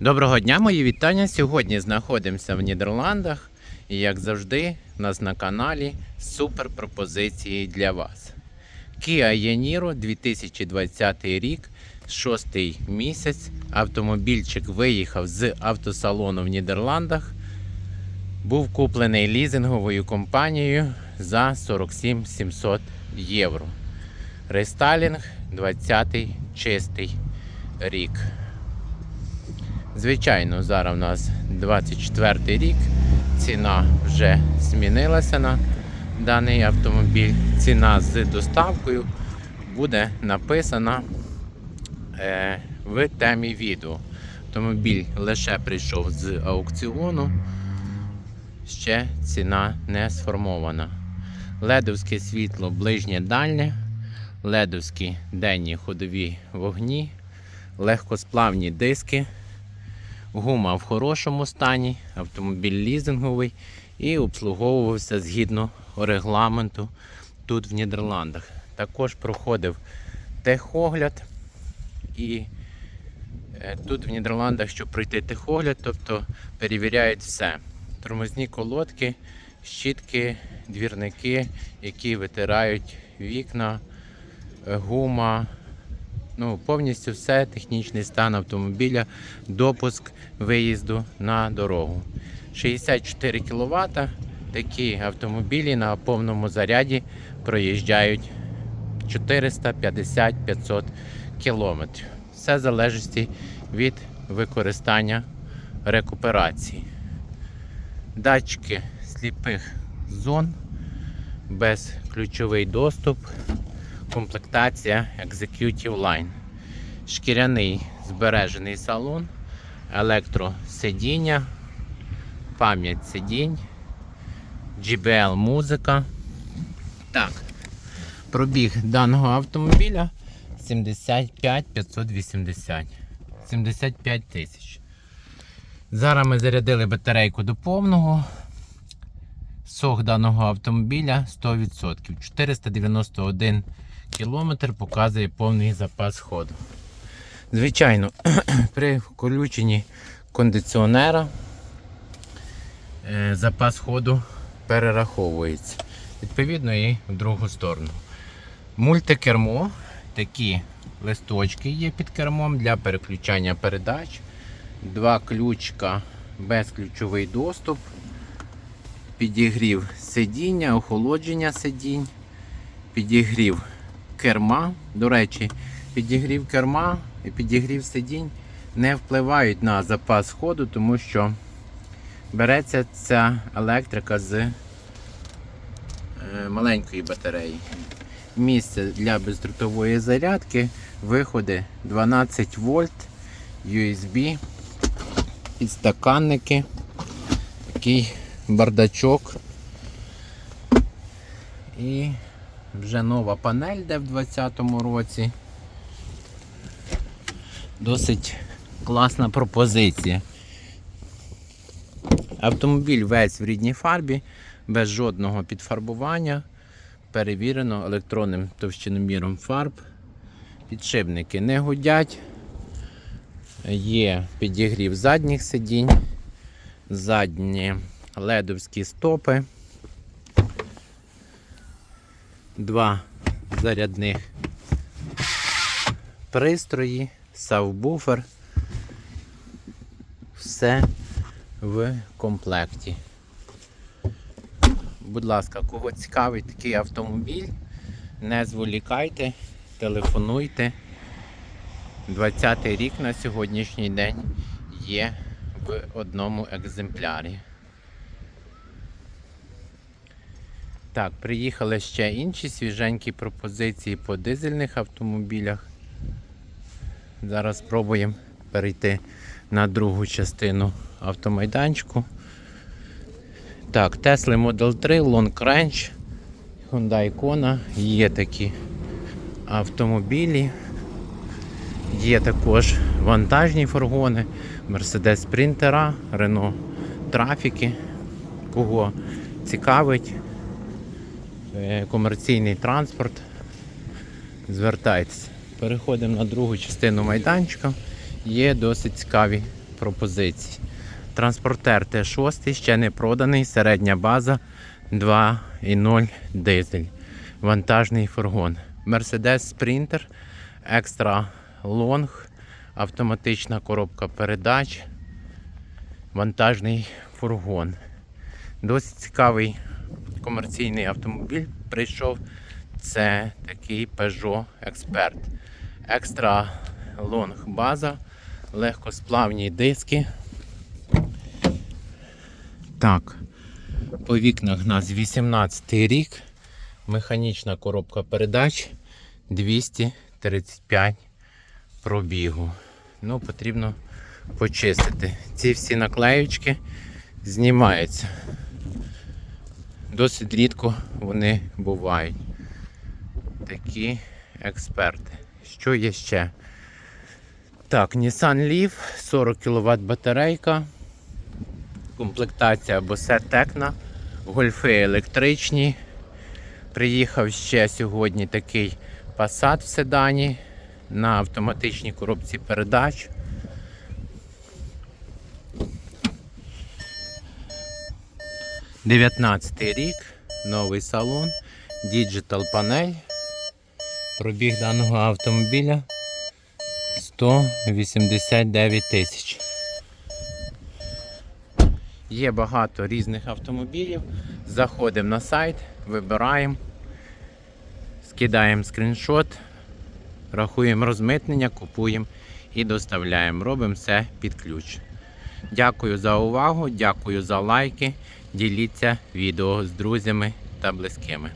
Доброго дня, мої вітання. Сьогодні знаходимося в Нідерландах і, як завжди, у нас на каналі супер пропозиції для вас. Kia Yaniro 2020 рік, шостий місяць. Автомобільчик виїхав з автосалону в Нідерландах. Був куплений лізинговою компанією за 47 700 євро. Рестайлінг 20 чистий рік. Звичайно, зараз у нас 24 рік. Ціна вже змінилася на даний автомобіль. Ціна з доставкою буде написана е, в темі відео. Автомобіль лише прийшов з аукціону. Ще ціна не сформована. Ледовське світло ближнє дальнє, ледовські денні ходові вогні, легкосплавні диски. Гума в хорошому стані, автомобіль лізинговий і обслуговувався згідно регламенту тут в Нідерландах. Також проходив техогляд. І е, тут в Нідерландах, щоб пройти техогляд, тобто перевіряють все. Тормозні колодки, щітки, двірники, які витирають вікна, е, гума, ну, повністю все, технічний стан автомобіля, допуск виїзду на дорогу. 64 кВт. Такі автомобілі на повному заряді проїжджають 450-500 км. Все залежить від використання рекуперації. Датчики сліпих зон, безключовий доступ, комплектація Executive Line. Шкіряний збережений салон, електросидіння, пам'ять сидінь, GBL музика. Так, пробіг даного автомобіля 75 580. 75 тисяч. Зараз ми зарядили батарейку до повного. Сох даного автомобіля 100%. 491 кілометр показує повний запас ходу. Звичайно, при включенні кондиціонера е, запас ходу перераховується. Відповідно, і в другу сторону. Мультикермо, такі листочки є під кермом для переключання передач. Два ключка, безключовий доступ, підігрів сидіння, охолодження сидінь, підігрів керма. До речі, підігрів керма і підігрів сидінь не впливають на запас ходу, тому що береться ця електрика з е, маленької батареї. Місце для бездротової зарядки, виходи 12 вольт, USB, підстаканники, такий бардачок. І вже нова панель, де в 2020 році. Досить класна пропозиція. Автомобіль весь в рідній фарбі, без жодного підфарбування. Перевірено електронним товщиноміром фарб. Підшипники не гудять. Є підігрів задніх сидінь, задні ледовські стопи, два зарядних пристрої, савбуфер. Все в комплекті. Будь ласка, кого цікавить такий автомобіль, не зволікайте, телефонуйте. 20 й рік на сьогоднішній день є в одному екземплярі. Так, приїхали ще інші свіженькі пропозиції по дизельних автомобілях. Зараз спробуємо перейти на другу частину автомайданчику. Так, Tesla Model 3, Long Range, Hyundai Kona, є такі автомобілі. Є також вантажні фургони, Mercedes Спринтера, Renault Трафіки. Кого цікавить комерційний транспорт, звертайтеся. Переходимо на другу частину майданчика. Є досить цікаві пропозицій. Транспортер Т6 ще не проданий, середня база 2,0 дизель. Вантажний фургон. Mercedes Sprinter, екстра лонг, автоматична коробка передач, вантажний фургон. Досить цікавий комерційний автомобіль прийшов. Це такий Peugeot Expert. Екстра лонг база, легкосплавні диски. Так, по вікнах у нас 18 рік. Механічна коробка передач 235 пробігу. Ну, потрібно почистити. Ці всі наклеючки знімаються. Досить рідко вони бувають. Такі експерти. Що є ще? Так, Nissan Leaf, 40 кВт батарейка. Комплектація Bose Tecna, гольфи електричні. Приїхав ще сьогодні такий Passat в седані на автоматичній коробці передач. Дев'ятнадцятий рік, новий салон, діджитал панель. Пробіг даного автомобіля 189 тисяч. Є багато різних автомобілів. Заходимо на сайт, вибираємо, скидаємо скріншот, рахуємо розмитнення, купуємо і доставляємо. Робимо все під ключ. Дякую за увагу, дякую за лайки. Діліться відео з друзями та близькими.